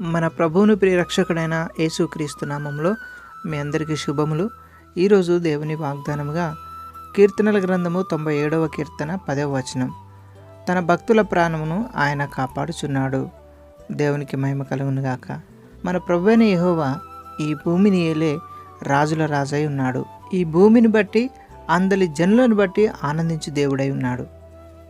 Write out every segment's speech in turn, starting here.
మన ప్రభువును ప్రియరక్షకుడైన యేసుక్రీస్తు నామంలో మీ అందరికీ శుభములు. ఈరోజు దేవుని వాగ్దానముగా కీర్తనల గ్రంథము తొంభై ఏడవ కీర్తన పదవ వచనం. తన భక్తుల ప్రాణమును ఆయన కాపాడుచున్నాడు. దేవునికి మహిమ కలుగునుగాక మన ప్రభువైన యహోవా ఈ భూమిని ఏలే రాజుల రాజై ఉన్నాడు. ఈ భూమిని బట్టి అందలి జనులను బట్టి ఆనందించు దేవుడై ఉన్నాడు.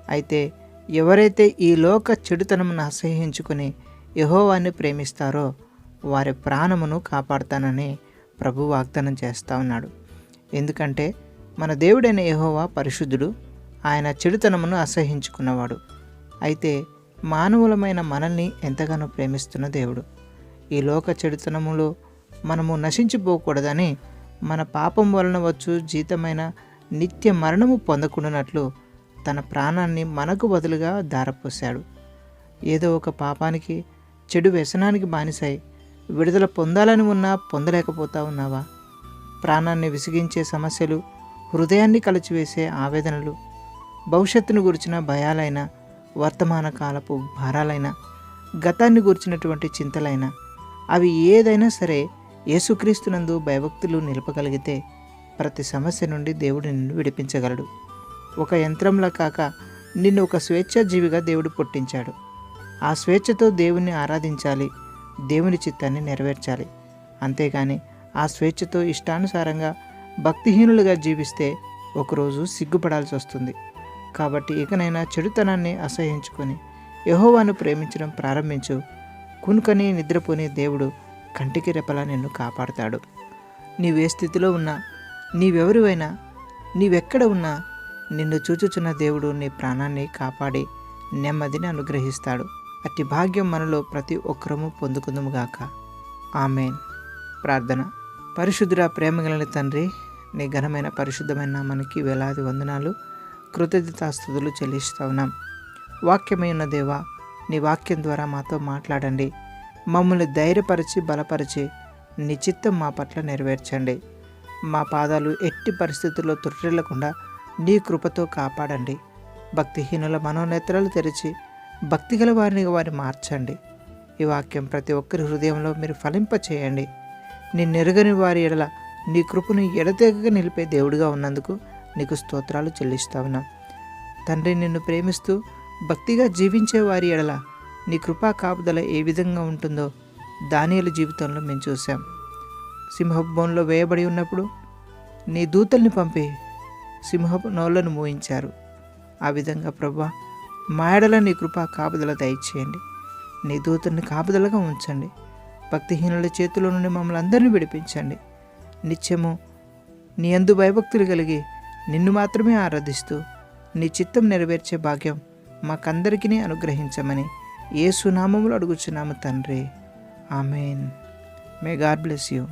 అయితే ఎవరైతే ఈ లోక చెడుతనమును అసహ్యించుకుని యహోవాన్ని ప్రేమిస్తారో వారి ప్రాణమును కాపాడుతానని ప్రభు వాగ్దానం చేస్తూ ఉన్నాడు. ఎందుకంటే మన దేవుడైన యహోవా పరిశుద్ధుడు ఆయన చెడుతనమును అసహ్యించుకున్నవాడు. అయితే మానవులమైన మనల్ని ఎంతగానో ప్రేమిస్తున్న దేవుడు. ఈ లోక చెడుతనములో మనము నశించిపోకూడదని మన పాపం వలన వచ్చు జీతమైన నిత్య మరణము పొందకుండానట్లు తన ప్రాణాన్ని మనకు బదులుగా దారపోశాడు ఏదో ఒక పాపానికి చెడు వ్యసనానికి బానిసాయి విడుదల పొందాలని ఉన్నా పొందలేకపోతా ఉన్నావా? ప్రాణాన్ని విసిగించే సమస్యలు హృదయాన్ని కలిచివేసే ఆవేదనలు భవిష్యత్తును గురించిన భయాలైన వర్తమాన కాలపు భారాలైన గతాన్ని గురించినటువంటి చింతలైన అవి ఏదైనా సరే యేసుక్రీస్తునందు భయభక్తులు నిలపగలిగితే ప్రతి సమస్య నుండి దేవుడు నిన్ను విడిపించగలడు. ఒక యంత్రంలా కాక నిన్ను ఒక స్వేచ్ఛాజీవిగా దేవుడు పుట్టించాడు. ఆ స్వేచ్ఛతో దేవుణ్ణి ఆరాధించాలి దేవుని చిత్తాన్ని నెరవేర్చాలి. అంతేగాని ఆ స్వేచ్ఛతో ఇష్టానుసారంగా భక్తిహీనులుగా జీవిస్తే ఒకరోజు సిగ్గుపడాల్సి వస్తుంది. కాబట్టి ఇకనైనా చెడుతనాన్ని అసహించుకొని యహోవాను ప్రేమించడం ప్రారంభించు. కునుకని నిద్రపోని దేవుడు కంటికి రెపలా నిన్ను కాపాడుతాడు. నీవే స్థితిలో ఉన్నా నీవెవరివైనా నీవెక్కడ ఉన్నా నిన్ను చూచుచున్న దేవుడు నీ ప్రాణాన్ని కాపాడి నెమ్మదిని అనుగ్రహిస్తాడు. అట్టి భాగ్యం మనలో ప్రతి ఒక్కరము పొందుకుందుముగాక ఆమెన్. ప్రార్థన. పరిశుద్ధుర ప్రేమగలని తండ్రి నీ ఘనమైన పరిశుద్ధమైన మనకి వేలాది వందనాలు కృతజ్ఞతాస్థుతులు చెల్లిస్తూ ఉన్నాం. వాక్యమై ఉన్న దేవా నీ వాక్యం ద్వారా మాతో మాట్లాడండి. మమ్మల్ని ధైర్యపరిచి బలపరిచి నీ చిత్తం మా పట్ల నెరవేర్చండి. మా పాదాలు ఎట్టి పరిస్థితుల్లో తుట్టిల్లకుండా నీ కృపతో కాపాడండి. భక్తిహీనుల మనోనేత్రాలు తెరిచి భక్తిగల వారిని వారిని మార్చండి. ఈ వాక్యం ప్రతి ఒక్కరి హృదయంలో మీరు ఫలింప చేయండి నీ వారి ఎడల నీ కృపను ఎడతెగక నిలిపే దేవుడిగా ఉన్నందుకు నీకు స్తోత్రాలు చెల్లిస్తా ఉన్నాం తండ్రి నిన్ను ప్రేమిస్తూ భక్తిగా జీవించే వారి ఎడల నీ కృపా కాపుదల ఏ విధంగా ఉంటుందో దానియల జీవితంలో మేము చూసాం సింహభవంలో వేయబడి ఉన్నప్పుడు నీ దూతల్ని పంపి సింహపు నోళ్ళను మూయించారు. ఆ విధంగా ప్రభా మాయడల నీ కృపా కాపుదల దయచేయండి. నీ దూతల్ని కాపుదలగా ఉంచండి. భక్తిహీనుల చేతిలో నుండి మమ్మల్ని అందరినీ విడిపించండి. నిత్యము నీ అందు భయభక్తులు కలిగి నిన్ను మాత్రమే ఆరాధిస్తూ నీ చిత్తం నెరవేర్చే భాగ్యం మాకందరికీ అనుగ్రహించమని ఏ సునామములు అడుగుచున్నాము తండ్రి. Amen. May God bless you.